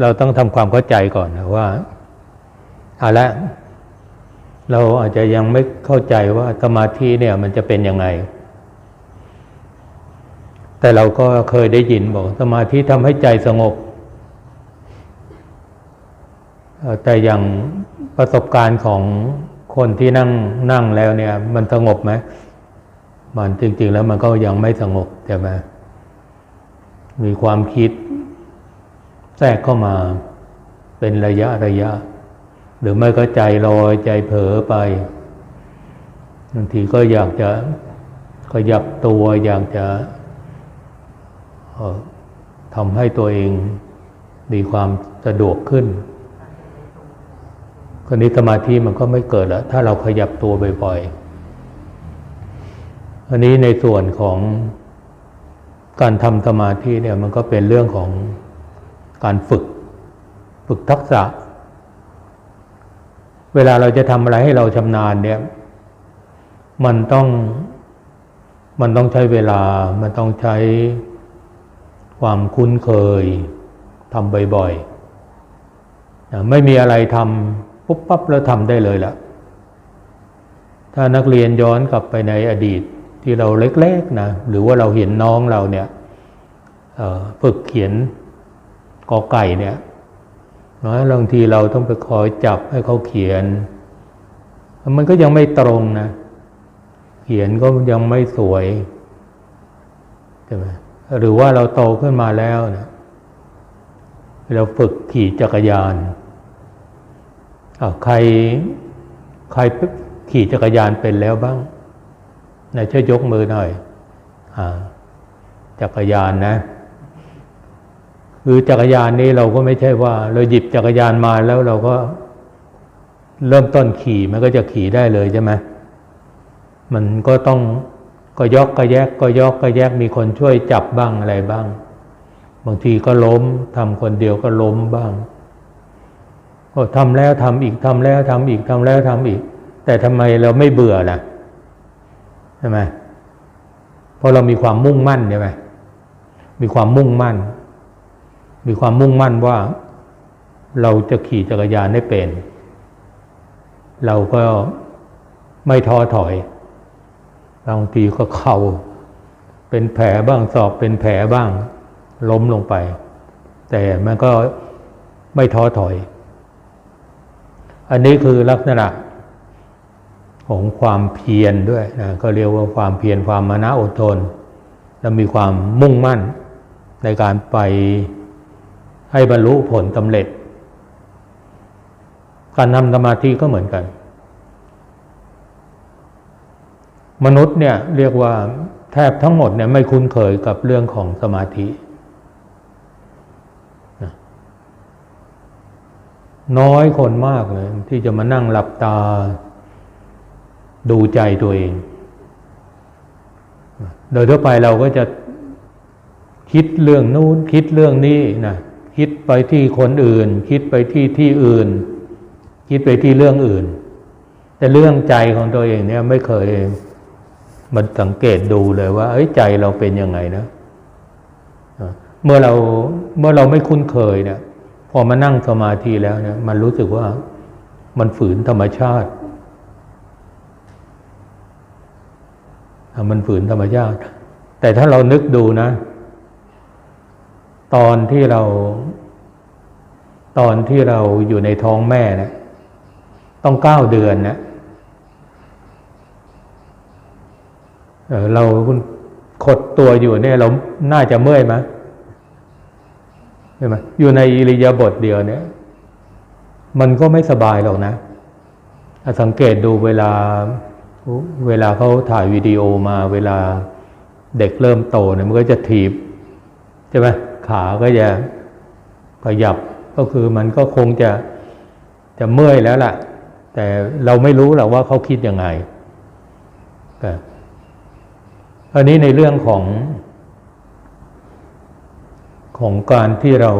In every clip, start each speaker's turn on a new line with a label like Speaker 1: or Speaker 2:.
Speaker 1: เราต้องทำความเข้าใจก่อนนะว่าเอาละเราอาจจะยังไม่เข้าใจว่าสมาธิเนี่ยมันจะเป็นยังไง แต่เราก็เคยได้ยินบอกสมาธิทำให้ใจสงบ แต่อย่างประสบการณ์ของคนที่นั่งนั่งแล้วเนี่ย มันสงบไหมมันจริง ๆ แล้วมันก็ยังไม่สงบใช่ไหมมีความคิด แทรกเข้ามาเป็นระยะระยะ หรือไม่ก็ใจลอยใจเผลอไปบางทีก็อยากจะขยับตัวอยากจะออทำให้ตัวเองมีความสะดวกขึ้นคนนี้สมาธิมันก็ไม่เกิดแล้วถ้าเราขยับตัวบ่อยๆ อันนี้ในส่วนของการทำสมาธิเนี่ยมันก็เป็นเรื่องของ การฝึก ฝึกทักษะ เวลาเราจะทำอะไรให้เราชำนาญเนี่ย มันต้องมันต้องใช้เวลา มันต้องใช้ความคุ้นเคยทำบ่อยๆ ไม่มีอะไรทำปุ๊บปั๊บแล้วทำได้เลยล่ะ ถ้านักเรียนย้อนกลับไปในอดีตที่เราเล็กๆนะ หรือว่าเราเห็นน้องเราเนี่ยฝึกเขียน กอไก่เนี่ยน้อยบางทีเราต้องไปคอยจับให้เขาเขียน มันก็ยังไม่ตรงนะ เขียนก็ยังไม่สวยใช่ไหมหรือว่าเราโตขึ้นมาแล้วเนี่ยเราฝึกขี่จักรยานอาใครใครขี่จักรยานเป็นแล้วบ้างไหนช่วยยกมือหน่อยอจักรยานนะ คือจักรยานนี้เราก็ไม่ใช่ว่า เราหยิบจักรยานมาแล้วเราก็เริ่มต้นขี่มันก็จะขี่ได้เลยใช่ไหมมันก็ต้องก็ยกก็แยกก็ยกก็แยกมีคนช่วยจับบ้างอะไรบ้าง บางทีก็ล้มทำคนเดียวก็ล้มบ้างก็ทำแล้วทำอีกทำแล้วทำอีกทำแล้วทำอีก แต่ทำไมเราไม่เบื่อล่ะใช่ไหมเพราะเรามีความมุ่งมั่นใช่ไหมมีความมุ่งมั่น มีความมุ่งมั่นว่าเราจะขี่จักรยานได้เป็น เราก็ไม่ท้อถอย บางทีก็เข่าเป็นแผลบ้างศอกเป็นแผลบ้าง ล้มลงไป แต่มันก็ไม่ท้อถอย อันนี้คือลักษณะของความเพียรด้วยนะก็เรียกว่าความเพียรความมานะอดทน และมีความมุ่งมั่นในการไป ให้บรรลุผลสำเร็จ การทำสมาธิก็เหมือนกัน มนุษย์เนี่ยเรียกว่าแทบทั้งหมดเนี่ยไม่คุ้นเคยกับเรื่องของสมาธิน้อยคนมากเลย ที่จะมานั่งหลับตา ดูใจตัวเอง โดยทั่วไปเราก็จะคิดเรื่องนู้นคิดเรื่องนี้นะ คิดไปที่คนอื่น คิดไปที่ที่อื่น คิดไปที่เรื่องอื่น แต่เรื่องใจของตัวเองเนี่ยไม่เคยมันสังเกตดูเลยว่าเอ้ยใจเราเป็นยังไงนะเมื่อเราเมื่อเราไม่คุ้นเคยเนี่ย พอมานั่งสมาธิแล้วเนี่ย มันรู้สึกว่ามันฝืนธรรมชาติ มันฝืนธรรมชาติ แต่ถ้าเรานึกดูนะ ตอนที่เรา ตอนที่เราอยู่ในท้องแม่เนะต้องเก้าเดือนนะเอ่อเราขดตัวอยู่เนี่ยเราน่าจะเมื่อยไหมใช่ไหมอยู่ในอิริยาบถเดียวเนี่ย มันก็ไม่สบายหรอกนะถ้าสังเกตดูเวลา เวลาเขาถ่ายวิดีโอมาเวลาเด็กเริ่มโตเนี่ยมันก็จะถีบใช่ไหม ขาก็จะขยับก็คือมันก็คงจะจะเมื่อยแล้วล่ะ แต่เราไม่รู้หรอกว่าเขาคิดยังไงแต่อันนี้ในเรื่องของ ของการที่เรา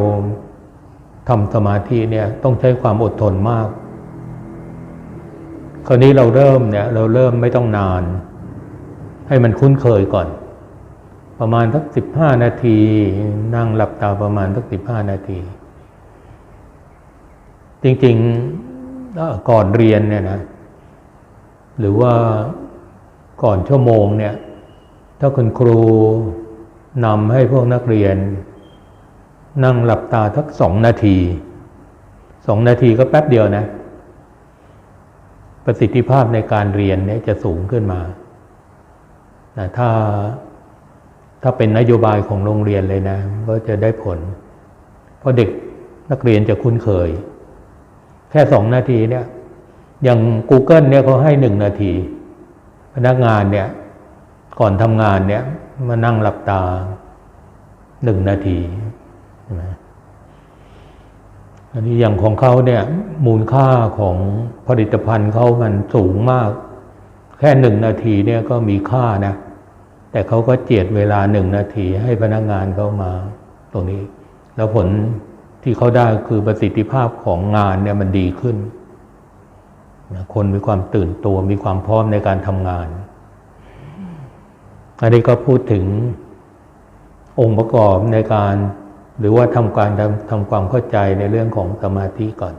Speaker 1: ทำสมาธิเนี่ยต้องใช้ความอดทนมาก คราวนี้เราเริ่มเนี่ย เราเริ่มไม่ต้องนาน ให้มันคุ้นเคยก่อน ประมาณสักสิบห้านาที นั่งหลับตาประมาณสักสิบห้านาที จริงๆก่อนเรียนเนี่ยนะหรือว่าก่อนชั่วโมงเนี่ย ถ้าคุณครูนำให้พวกนักเรียน นั่งหลับตาทักสองนาทีสองนาทีก็แป๊บเดียวนะ ประสิทธิภาพในการเรียนเนี่ยจะสูงขึ้นมานะถ้า ถ้าเป็นนโยบายของโรงเรียนเลยนะ ก็จะได้ผล เพราะเด็กนักเรียนจะคุ้นเคย แค่สองนาทีเนี่ย อย่าง Google เนี่ยเขาให้หนึ่งนาที พนักงานเนี่ย ก่อนทำงานเนี่ย มานั่งหลับตาหนึ่งนาทีอันนี้อย่างของเขาเนี่ย มูลค่าของผลิตภัณฑ์เขามันสูงมาก แค่หนึ่งนาทีเนี่ยก็มีค่านะ แต่เขาก็เจียดเวลาหนึ่งนาทีให้พนักงานเขามาตรงนี้ แล้วผลที่เขาได้คือประสิทธิภาพของงานเนี่ยมันดีขึ้น คนมีความตื่นตัวมีความพร้อมในการทำงาน อันนี้ก็พูดถึงองค์ประกอบในการ หรือว่าทำการทำทำความเข้าใจในเรื่องของสมาธิก่อน